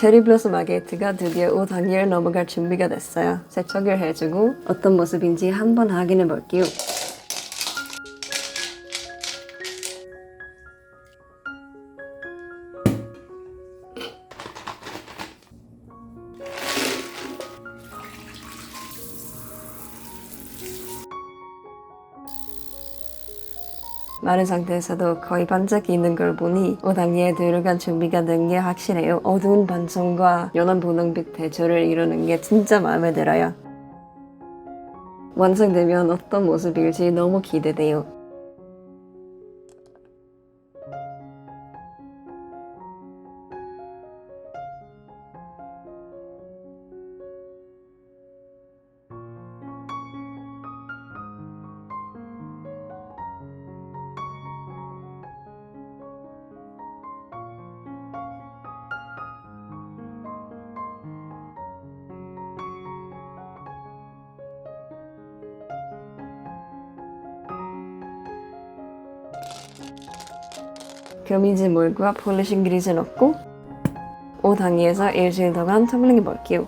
체리 블로썸 마게트가 드디어 5단계를 넘어갈 준비가 됐어요. 세척을 해주고 어떤 모습인지 한번 확인해 볼게요. 마른 상태에서도 거의 반짝이 있는 걸 보니 5단계에 들어간 준비가 된 게 확실해요. 어두운 반송과 연한 분홍빛 대조를 이루는 게 진짜 마음에 들어요. 완성되면 어떤 모습일지 너무 기대돼요. 겸이지 물과 폴리싱 그리즈 넣고 5단계에서 일주일 동안 텀블링해 볼게요.